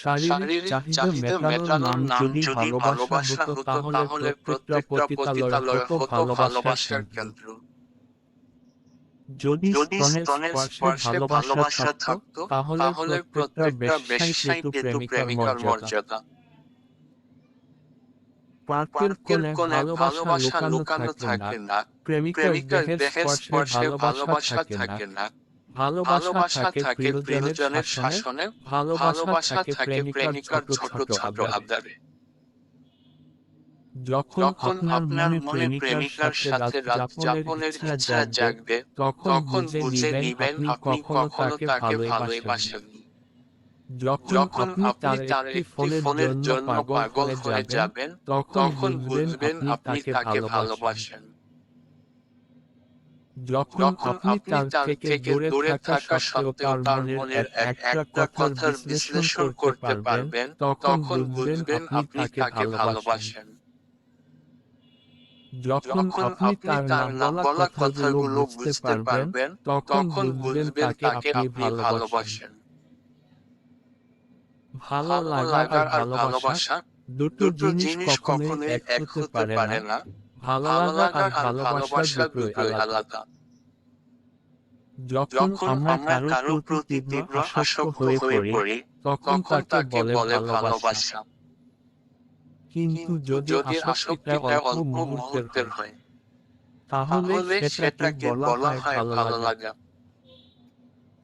শারীরিক চাহিদা মেটানোর নাম যদি ভালোবাসা হতো তাহলে প্রত্যেকটা পতিতালয় হতো ভালোবাসার কেন্দ্র। যদি যদি স্তনের স্তনের স্পর্শে স্পর্শে ভালোবাসা থাকতো তাহলে প্রত্যেকটা বেশ্যাই পেত প্রেমিকার মর্যাদা। পার্কের কোণে ভালোবাসা লুকানো থাকে না। প্রেমিকার দেহের স্পর্শে ভালোবাসা থাকে না। ভালোবাসা থাকে প্রিয়জনের শাসনে ভালোবাসা থাকে প্রেমিকার ছোট আবদারে। যখন আপনার মনে প্রেমিকার সাথে রাত যাপনের ইচ্ছা জাগবে তখন বুঝে নিবেন আপনি কখনো তাকে ভালোবাসেন যখন যখন আপনি তার একটি ফোনের জন্য পাগল হয়ে যাবেন তখন বুঝবেন আপনি তাকে ভালোবাসেন যখন আপনি তার থেকে দূরে থাকা সত্ত্বেও তার মনের এক একটা কথার বিশ্লেষণ করতে পারবেন তখন বুঝবেন আপনি তাকে ভালোবাসেন। যখন আপনি তার না বলা কথাগুলো বুঝতে পারবেন তখন বুঝবেন তাকে আপনি ভালোবাসেন। ভালো লাগা আর ভালোবাসা দুটো জিনিস কখনোই এক হতে পারে না। ভালো লাগা আর ভালোবাসা দুটোই আলাদা। যখন আমরা কারোর প্রতি তীব্র আসক্ত হয়ে পড়ি তখন তাকে বলে ভালোবাসা। কিন্তু যদি আসক্তিটা অল্প মুহূর্তের হয় তাহলে সেটাকে বলা হয় ভালো লাগা।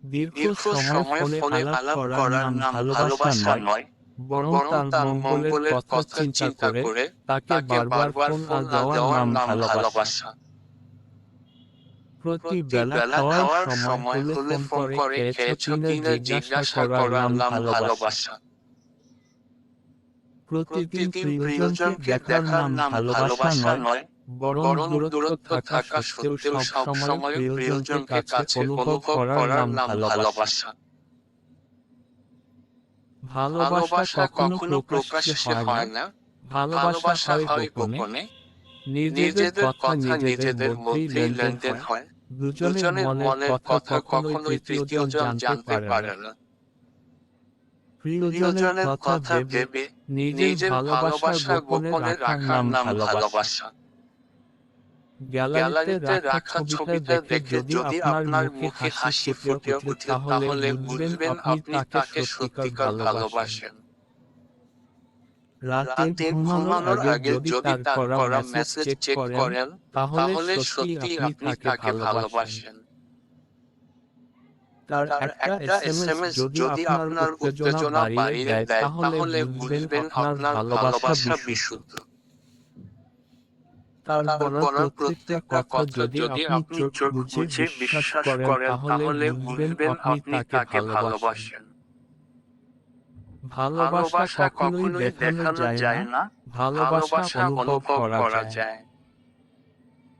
দীর্ঘ সময় ফোনে আলাপ করার নাম ভালোবাসা নয়। বরং তার মঙ্গলের কথা চিন্তা করে তাকে বারবার ফোন আর দেওয়ার নাম ভালোবাসা। প্রতি বেলা খাওয়ার সময় হলে ফোন করে খেয়েছো কিনা জিজ্ঞাসা করার নাম ভালোবাসা। প্রতিদিন প্রিয়জনকে দেখার নাম ভালোবাসা নয় বরং দূরত্ব থাকা সত্ত্বেও সব সময় প্রিয়জনকে কাছে অনুভব করার নাম ভালোবাসা। ভালোবাসা কখনো প্রকাশ্যে হয় না। ভালোবাসা হয় গোপনে। নিজেদের কথা নিজেদের মধ্যেই লেনদেন হয়। দুজনের মনের কথা কখনোই তৃতীয় জন জানতে পারে না। প্রিয়জনের কথা ভেবে নিজের ভালোবাসা গোপনে রাখার নাম ভালোবাসা। গ্যালারিতে রাখা ছবিটা দেখে যদি আপনার মুখে হাসি ফুটে ওঠে তাহলে বুঝবেন আপনি তাকে সত্যিকার ভালোবাসেন। রাতে ঘুমানোর আগে যদি তার করা মেসেজ চেক করেন তাহলে সত্যি আপনি তাকে ভালোবাসেন। তার একটা এসএমএস যদি আপনার উত্তেজনা বাড়িয়ে দেয় তাহলে বুঝবেন আপনার ভালোবাসা বিশুদ্ধ। তার বলার প্রত্যেকটা কথা যদি আপনি চোখ বুঝে বিশ্বাস করেন তাহলে বুঝবেন আপনি তাকে ভালোবাসেন। ভালোবাসা কখনোই দেখানো যায় না। ভালোবাসা অনুভব করা যায়।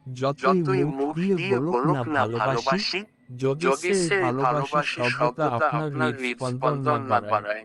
যতই মুখ দিয়ে বলুক না ভালোবাসি যদি সে ভালোবাসি শব্দটা আপনার হৃদস্পন্দন না বাড়ায়।